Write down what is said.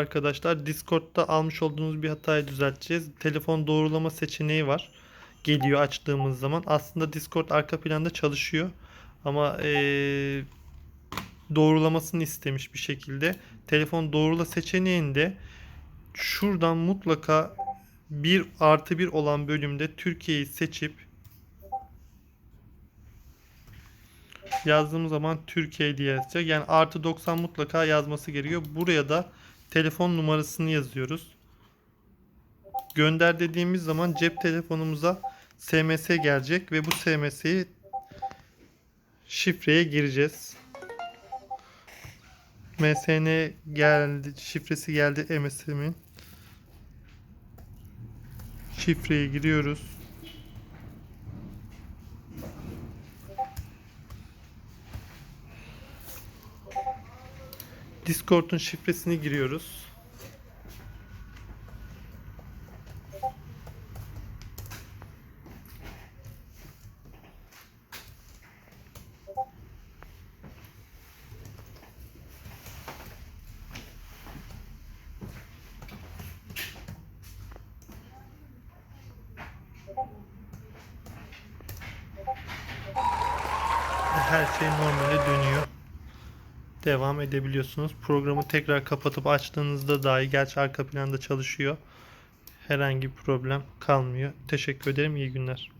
arkadaşlar. Discord'da almış olduğunuz bir hatayı düzelteceğiz. Telefon doğrulama seçeneği var. Geliyor açtığımız zaman. Aslında Discord arka planda çalışıyor. Ama eee, doğrulamasını istemiş bir şekilde. Telefon doğrula seçeneğinde şuradan mutlaka 1 artı 1 olan bölümde Türkiye'yi seçip yazdığımız zaman Türkiye diye yazacak. Yani artı 90 mutlaka yazması gerekiyor. Buraya da telefon numarasını yazıyoruz. Gönder dediğimiz zaman cep telefonumuza SMS gelecek ve bu SMS'yi şifreye gireceğiz. MSN geldi, şifresi geldi MSN'in. Şifreyi giriyoruz. Discord'un şifresini giriyoruz. Her şey normale dönüyor. Devam edebiliyorsunuz. Programı tekrar kapatıp açtığınızda dahi gerçi arka planda çalışıyor. Herhangi bir problem kalmıyor. Teşekkür ederim. İyi günler.